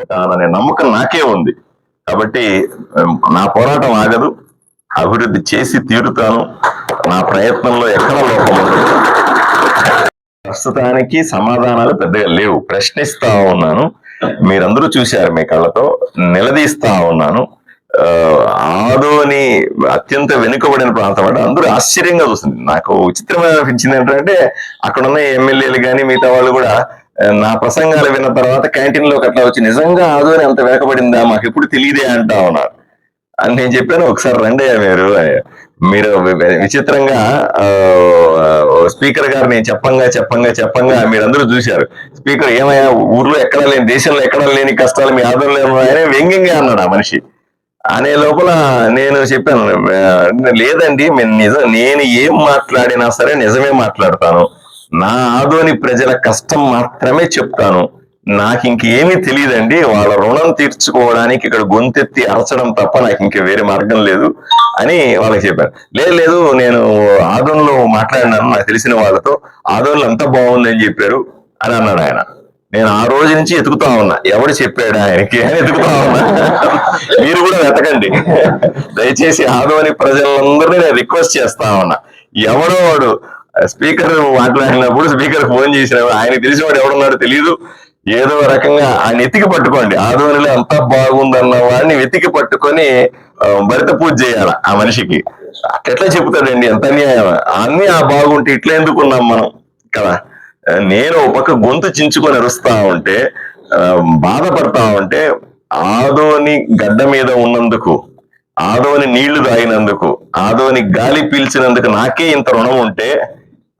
అనే నమ్మకం నాకే ఉంది. కాబట్టి నా పోరాటం ఆగదు. అభివృద్ధి చేసి తీరుతాను. నా ప్రయత్నంలో ఎక్కడ లోపం ప్రస్తుతానికి సమాధానాలు పెద్దగా లేవు. ప్రశ్నిస్తా ఉన్నాను. మీరందరూ చూశారు మీ కళ్ళతో. నిలదీస్తా ఉన్నాను. ఆ, ఆదోని అత్యంత వెనుకబడిన ప్రాంతం అంటే అందరూ ఆశ్చర్యంగా చూస్తుంది నాకు విచిత్రమైన అనిపించింది ఏంటంటే అక్కడ ఉన్న ఎమ్మెల్యేలు కానీ మిగతా వాళ్ళు కూడా నా ప్రసంగాలు విన్న తర్వాత క్యాంటీన్లో అట్లా వచ్చి నిజంగా ఆదోని అంత వెనకబడిందా? మాకు ఎప్పుడు తెలియదే అంటా ఉన్నారు. అని నేను చెప్పాను ఒకసారి రండి మీరు మీరు విచిత్రంగా స్పీకర్ గారు నేను చెప్పంగా చెప్పంగా చెప్పంగా మీరందరూ చూశారు. స్పీకర్ ఏమయ్యా ఊర్లో ఎక్కడ లేని దేశంలో ఎక్కడ లేని కష్టాలు మీ ఆదరణ ఆయన వ్యంగ్యంగా అన్నాడు ఆ మనిషి. అనే లోపల నేను చెప్పాను లేదండి నేను నిజం నేను ఏం మాట్లాడినా సరే నిజమే మాట్లాడతాను. నా ఆదోని ప్రజల కష్టం మాత్రమే చెప్తాను. నాకు ఇంకేమీ తెలియదండి. వాళ్ళ రుణం తీర్చుకోవడానికి ఇక్కడ గొంతెత్తి అరచడం తప్ప నాకు ఇంక వేరే మార్గం లేదు అని వాళ్ళకి చెప్పాను లేదు లేదు నేను ఆదోన్లో మాట్లాడినాను నాకు తెలిసిన వాళ్ళతో. ఆదోన్లు అంతా బాగుందని చెప్పారు అని అన్నాడు ఆయన. నేను ఆ రోజు నుంచి ఎతుకుతా ఉన్నా. ఎవడు చెప్పాడు ఆయనకి అని ఎతుకుతా ఉన్నా. మీరు కూడా వెతకండి. దయచేసి ఆదోని ప్రజలందరినీ నేను రిక్వెస్ట్ చేస్తా ఉన్నా. ఎవడో వాడు స్పీకర్ మాట్లాడినప్పుడు స్పీకర్ ఫోన్ చేసినప్పుడు ఆయన తెలిసిన వాడు ఎవడున్నాడో తెలియదు ఏదో రకంగా ఆయన ఎతికి పట్టుకోండి. ఆదోనిలో అంతా బాగుందన్న వాడిని వెతికి పట్టుకొని భరిత పూజ చేయాలి ఆ మనిషికి. ఎట్లా చెబుతాడండి ఎంత అన్యాయం అన్ని ఆ బాగుంటే ఇట్లా ఎందుకున్నాం మనం? కదా? నేను ఒక పక్క గొంతు చించుకొని అరుస్తా ఉంటే బాధపడతా ఉంటే ఆదోని గడ్డ మీద ఉన్నందుకు ఆదోని నీళ్ళు తాగినందుకు ఆదోని గాలి పీల్చినందుకు నాకే ఇంత రుణం ఉంటే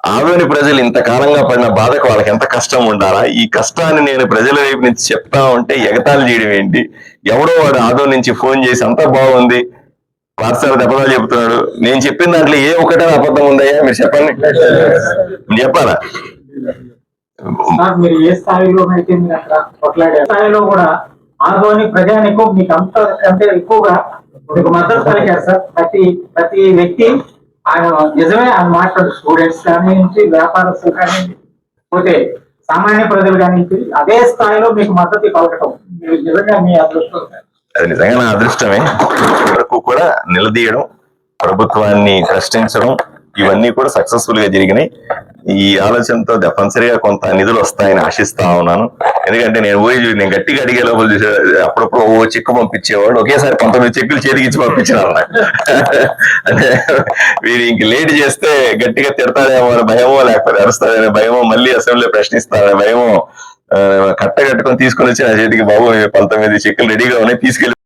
ఆదోని ప్రజలు ఇంతకాలంగా పడిన బాధకు వాళ్ళకి ఎంత కష్టం ఉండాలా? ఈ కష్టాన్ని నేను ప్రజల వైపు నుంచి చెప్తా ఉంటే ఎగతాళి చేయడం ఏంటి? ఎవడో వాడు ఆదో నుంచి ఫోన్ చేసి అంతా బాగుంది వాట్సాప్ అబద్ధాలు చెప్తున్నాడు నేను చెప్పిన దాంట్లో ఏ ఒక్కటే అబద్ధం ఉందయ్యా? మీరు చెప్పండి. మీరు చెప్పాలా? మీరు ఏ స్థాయిలో అయితే మీరు అక్కడ కొట్లాడే స్థాయిలో కూడా ఆదోని ప్రజానికం మీకు అంత కంటే ఎక్కువగా మద్దతు పలికారు సార్. ప్రతి ప్రతి వ్యక్తి ఆయన నిజమే ఆయన మాట్లాడు. స్టూడెంట్స్ కానివ్వండి వ్యాపారస్తులు కానివ్వండి పోతే సామాన్య ప్రజలు కానివ్వండి అదే స్థాయిలో మీకు మద్దతు కలగటం మీరు నిజంగా మీ అదృష్టం అది నిజంగా నా అదృష్టమే. వరకు కూడా నిలదీయడం ప్రభుత్వాన్ని ప్రశ్నించడం ఇవన్నీ కూడా సక్సెస్ఫుల్గా జరిగినాయి. ఈ ఆలోచనతో తప్పనిసరిగా కొంత నిధులు వస్తాయని ఆశిస్తా ఉన్నాను. ఎందుకంటే నేను పోయి నేను గట్టిగా అడిగే లోపల చూసే అప్పుడప్పుడు ఓ చెక్కు పంపించేవాడు. ఒకేసారి పంతొమ్మిది చెక్కులు చేతికిచ్చి పంపించినారు అంటే వీరు ఇంక లేట్ చేస్తే గట్టిగా తిడతాడేమో అని భయమో లేకపోతే అరుస్తాడనే భయమో మళ్ళీ అసెంబ్లీ ప్రశ్నిస్తాడనే భయమో కట్ట కట్టుకొని తీసుకొని వచ్చి నా చేతికి బాబు పంతొమ్మిది చెక్కులు రెడీగా ఉన్నాయి తీసుకెళ్ళి